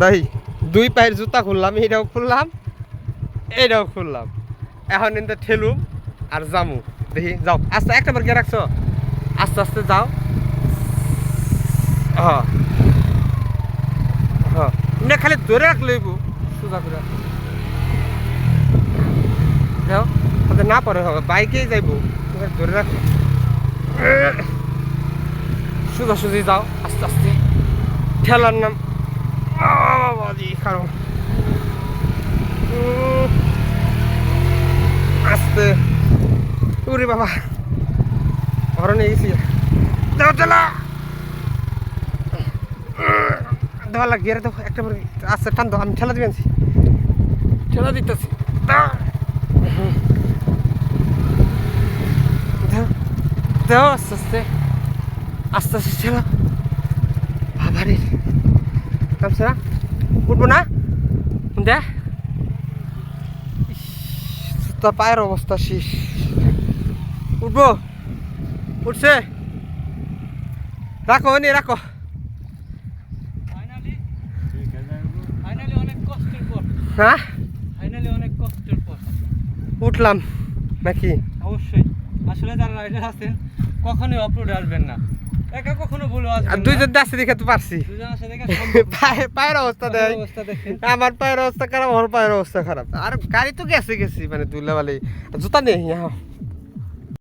দাই দুই পায়ের জুতা খুললাম এটাও খুললাম, এইটাও খুললাম। এখন কিন্তু ঠেলুম আর জামু। দেখি, যাও। আস্তে, একটা বার গিয়ে রাখছো? আস্তে আস্তে যাও। হ্যাঁ হ্যাঁ খালি ধরে রাখ লইব সোজা করে যাও, তাতে না পরে হবে, বাইকেই যাইব। ধরে রাখ। সোজা সুজি যাও, আস্তে আস্তে। ঠেলার নাম কারণ আস্তে উরে বাবা নিয়ে গেছি দাও চালা দেওয়া লাগিয়ে রে তো একটা করে আস্তে টান দাও আমি ঠেলা দিবেন ঠেলা দিতেছি দাও আস্তে আস্তে আস্তে আস্তে ঠেলা বাবা রে নামছে না উঠবো না? দে। তার পায়ের অবস্থা শেষ। উঠবো। উঠছে। রাখো নি রাখো। ফাইনালি ফাইনালি অনেক কষ্টের পর। হ্যাঁ? উঠলাম নাকি? অবশ্যই। আসলে যারা রাইডার আছেন কখনোই অপরোডে আসবেন না। একা দুইজন দাসে দেখে তো পারছি। পায়ের অবস্থা দেয় আমার পায়ের অবস্থা খারাপ আমার পায়ের অবস্থা খারাপ। আর গাড়ি তো গেছে গেছি মানে দুলাবালি। জুতা নেই